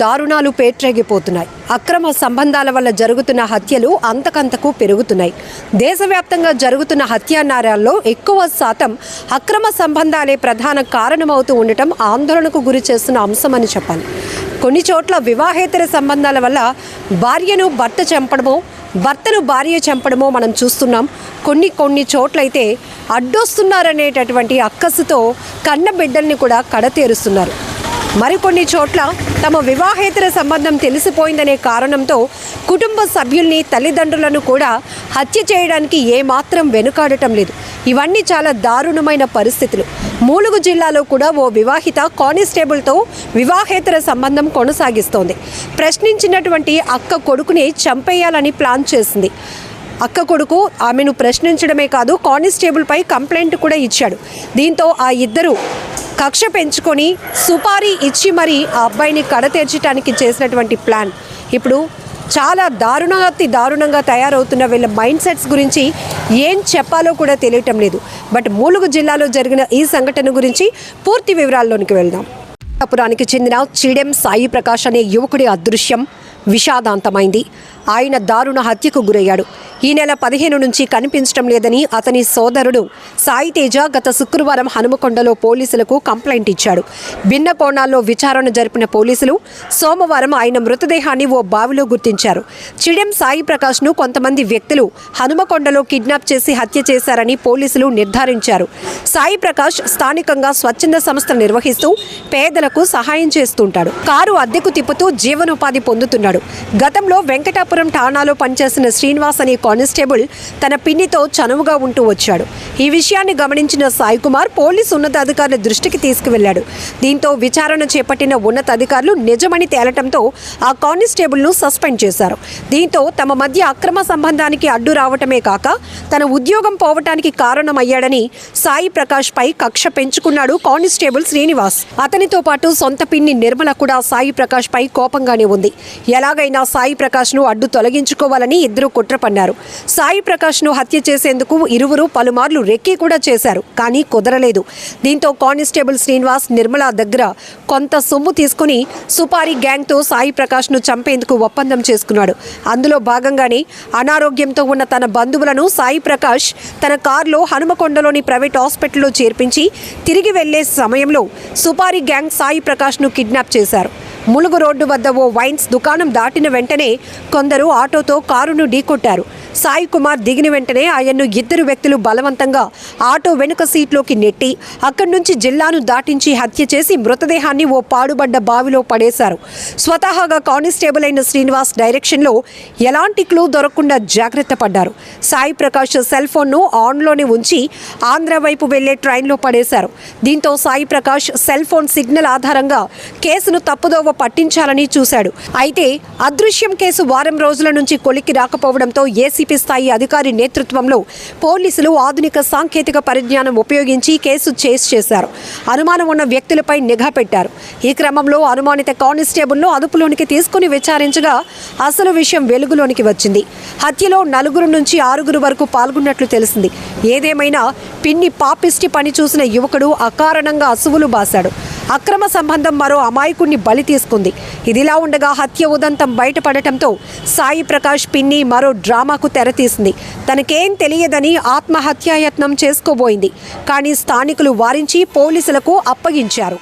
దారుణాలు పేట్రేగిపోతున్నాయి. అక్రమ సంబంధాల వల్ల జరుగుతున్న హత్యలు అంతకంతకు పెరుగుతున్నాయి. దేశవ్యాప్తంగా జరుగుతున్న హత్యానారాల్లో ఎక్కువ శాతం అక్రమ సంబంధాలే ప్రధాన కారణమవుతూ ఉండటం ఆందోళనకు గురి చేస్తున్న అంశమని చెప్పాలి. కొన్ని చోట్ల వివాహేతర సంబంధాల వల్ల భార్యను భర్త చంపడమో భర్తను భార్య చంపడమో మనం చూస్తున్నాం. కొన్ని కొన్ని చోట్లయితే అడ్డొస్తున్నారనేటటువంటి అక్కసుతో కన్న బిడ్డల్ని కూడా కడతేరుస్తున్నారు. మరికొన్ని చోట్ల తమ వివాహేతర సంబంధం తెలిసిపోయిందనే కారణంతో కుటుంబ సభ్యుల్ని తల్లిదండ్రులను కూడా హత్య చేయడానికి ఏమాత్రం వెనుకాడటం లేదు. ఇవన్నీ చాలా దారుణమైన పరిస్థితులు. మూలుగు జిల్లాలో కూడా ఓ వివాహిత కానిస్టేబుల్తో వివాహేతర సంబంధం కొనసాగిస్తోంది. ప్రశ్నించినటువంటి అక్క కొడుకుని చంపేయాలని ప్లాన్ చేసింది. అక్క కొడుకు ఆమెను ప్రశ్నించడమే కాదు కానిస్టేబుల్పై కంప్లైంట్ కూడా ఇచ్చాడు. దీంతో ఆ ఇద్దరు కక్ష పెంచుకొని సుపారీ ఇచ్చి మరీ ఆ అబ్బాయిని కడతీర్చడానికి చేసినటువంటి ప్లాన్. ఇప్పుడు చాలా దారుణాతి దారుణంగా తయారవుతున్న వీళ్ళ మైండ్ సెట్స్ గురించి ఏం చెప్పాలో కూడా తెలియటం లేదు. బట్ మూలుగు జిల్లాలో జరిగిన ఈ సంఘటన గురించి పూర్తి వివరాల్లోనికి వెళ్దాం. పురానికి చెందిన చీడెం సాయి ప్రకాష్ అనే యువకుడి అదృశ్యం విషాదాంతమైంది. ఆయన దారుణ హత్యకు గురయ్యాడు. ఈ నెల పదిహేను నుంచి కనిపించడం లేదని అతని సోదరుడు సాయి తేజ గత శుక్రవారం హనుమకొండలో పోలీసులకు కంప్లైంట్ ఇచ్చాడు. భిన్న కోణాల్లో విచారణ జరిపిన పోలీసులు సోమవారం ఆయన మృతదేహాన్ని ఓ బావిలో గుర్తించారు. చిడెం సాయి ప్రకాష్ను కొంతమంది వ్యక్తులు హనుమకొండలో కిడ్నాప్ చేసి హత్య చేశారని పోలీసులు నిర్ధారించారు. సాయి ప్రకాష్ స్థానికంగా స్వచ్ఛంద సంస్థ నిర్వహిస్తూ పేదలకు సహాయం చేస్తుంటాడు. కారు అద్దెకు తిప్పుతూ జీవనోపాధి పొందుతున్నాడు. గతంలో వెంకటాపురం ఠాణాలో పనిచేసిన శ్రీనివాస్ అనే కానిస్టేబుల్ తన పిన్నితో చనువుగా ఉంటూ వచ్చాడు. ఈ విషయాన్ని గమనించిన సాయి కుమార్ పోలీసు ఉన్నతాధికారుల దృష్టికి తీసుకువెళ్ళాడు దీంతో విచారణ చేపట్టిన ఉన్నతాధికారులు నిజమని తేలటంతో ఆ కానిస్టేబుల్ను సస్పెండ్ చేశారు. దీంతో తమ మధ్య అక్రమ సంబంధానికి అడ్డు రావటమే కాక తన ఉద్యోగం పోవటానికి కారణమయ్యాడని సాయి ప్రకాష్ పై కక్ష పెంచుకున్నాడు కానిస్టేబుల్ శ్రీనివాస్. అతనితో పాటు సొంత పిన్ని నిర్మల కూడా సాయి ప్రకాష్ పై కోపంగానే ఉంది. ఎలాగైనా సాయి ప్రకాష్ను అడ్డు తొలగించుకోవాలని ఇద్దరు కుట్ర పన్నారు సాయి ప్రకాష్ను హత్య చేసేందుకు ఇరువురు పలుమార్లు రెక్కీ కూడా చేశారు కానీ కుదరలేదు. దీంతో కానిస్టేబుల్ శ్రీనివాస్ నిర్మల దగ్గర కొంత సొమ్ము తీసుకుని సుపారీ గ్యాంగ్తో సాయి ప్రకాష్ను చంపేందుకు ఒప్పందం చేసుకున్నాడు. అందులో భాగంగానే అనారోగ్యంతో ఉన్న తన బంధువులను సాయి ప్రకాష్ తన కారులో హనుమకొండలోని ప్రైవేట్ హాస్పిటల్లో చేర్పించి తిరిగి వెళ్ళే సమయంలో సుపారీ గ్యాంగ్ సాయి ప్రకాష్ను కిడ్నాప్ చేశారు. ములుగు రోడ్డు వద్ద ఓ వైన్స్ దుకాణం దాటిన వెంటనే కొందరు ఆటోతో కారును ఢీకొట్టారు. సాయి కుమార్ దిగిన వెంటనే ఆయన్ను ఇద్దరు వ్యక్తులు బలవంతంగా ఆటో వెనుక సీట్లోకి నెట్టి అక్కడి నుంచి జిల్లాను దాటించి హత్య చేసి మృతదేహాన్ని ఓ పాడుబడ్డ బావిలో పడేశారు. స్వతహాగా కానిస్టేబుల్ అయిన శ్రీనివాస్ డైరెక్షన్లో ఎలాంటి క్లూ దొరకకుండా జాగ్రత్త పడ్డారు. సాయి ప్రకాష్ సెల్ ఫోన్ను ఆన్లోనే ఉంచి ఆంధ్ర వైపు వెళ్ళే ట్రైన్లో పడేశారు. దీంతో Sai Prakash cell phone signal ఆధారంగా కేసును తప్పుదోవ పట్టించాలని చూశాడు. అయితే అదృశ్యం కేసు వారం రోజుల నుంచి కొలిక్కి రాకపోవడంతో ఏసీ ఏసీపీ స్థాయి అధికారి నేతృత్వంలో పోలీసులు ఆధునిక సాంకేతిక పరిజ్ఞానం ఉపయోగించి కేసు చేస్ చేశారు. అనుమానం ఉన్న వ్యక్తులపై నిఘా పెట్టారు. ఈ క్రమంలో అనుమానిత కానిస్టేబుల్ను అదుపులోనికి తీసుకుని విచారించగా అసలు విషయం వెలుగులోనికి వచ్చింది. హత్యలో నలుగురు నుంచి ఆరుగురు వరకు పాల్గొన్నట్లు తెలిసింది. ఏదేమైనా పిన్ని పాపిష్టి పని చూసిన యువకుడు అకారణంగా అసువులు బాశాడు. అక్రమ సంబంధం మరో అమాయకుణ్ణి బలి తీసుకుంది. ఇదిలా ఉండగా హత్య ఉదంతం బయటపడటంతో సాయి ప్రకాష్ పిన్ని మరో డ్రామాకు తెరతీసింది తనకేం తెలియదని ఆత్మహత్యాయత్నం చేసుకోబోయింది. కానీ స్థానికులు వారించి పోలీసులకు అప్పగించారు.